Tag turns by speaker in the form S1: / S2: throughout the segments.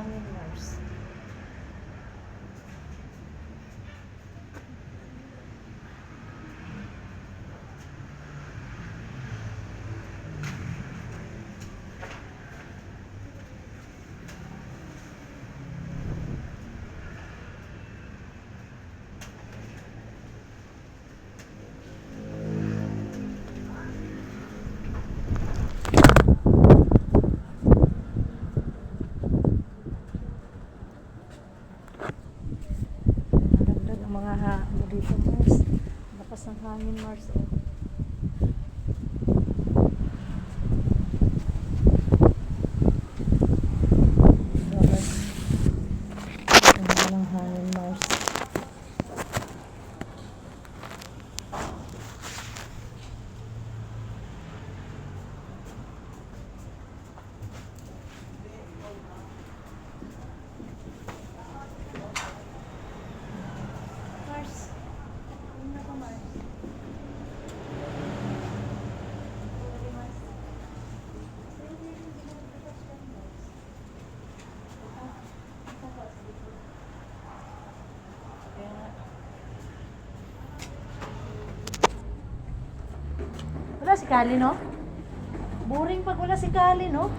S1: hangin, Mars. Maganda ang mga ha ano dito, Mars. Lakas ng hangin, Mars. Oh. Grabe. Ang hangin. Mars. Ano ka, Mars? Wala si Kali, no? Boring pag wala si Kali, no?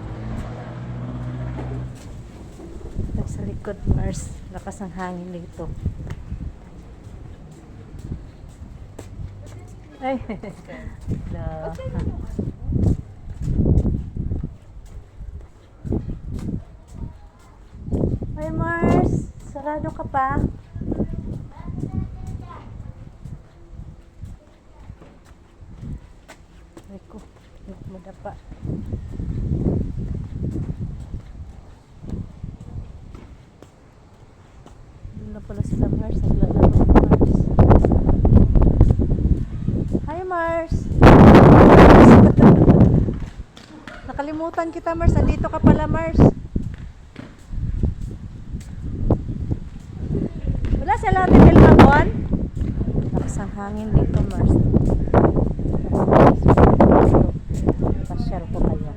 S1: Sa likod, Mars. Lakas ng hangin dito. Ay. Hello. Ay, Mars. Sarado ka pa. Ay ko. Ay, madapa. Doon na pala sila, Mars. Naglalaro si Mars. Hi, Mars. Nakalimutan kita, Mars. Nandito ka pala, Mars. Wala sa Lotte del Magon? Hangin dito, Mars. Pasyal ko kayo.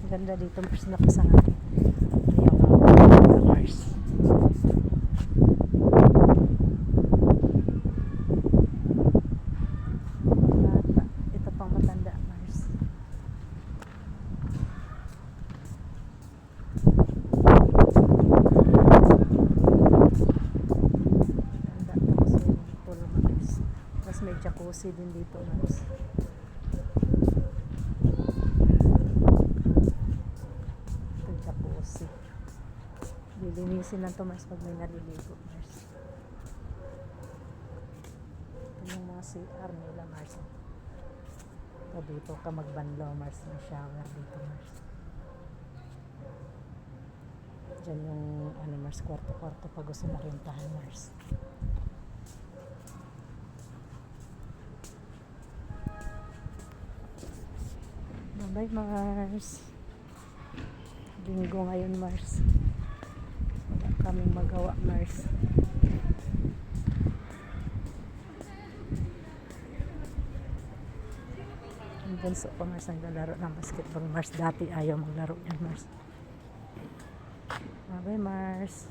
S1: Ang Ganda dito, Mars. Lakas ang hangin. Ayaw ka, Mars. Bata. Ito pang matanda, Mars. Tapos may jacuzzi din dito, Mars. Ito jacuzzi. Lilinisin lang to, Mars, pag may naliligo, Mars. Ito yung mga CR nila, Mars. Ito dito ka magbanlaw, Mars. May shower dito, Mars. Diyan yung, ano, Mars, kwarto-kwarto pag gusto na rintahan, Mars. Bye-bye, Mars. Linggo ngayon, Mars. Kaming magawa, Mars. Ang bunso ko, Mars, naglalaro ng basketball, Mars. Dati ayaw maglaro yan, Mars. Bye-bye, Mars.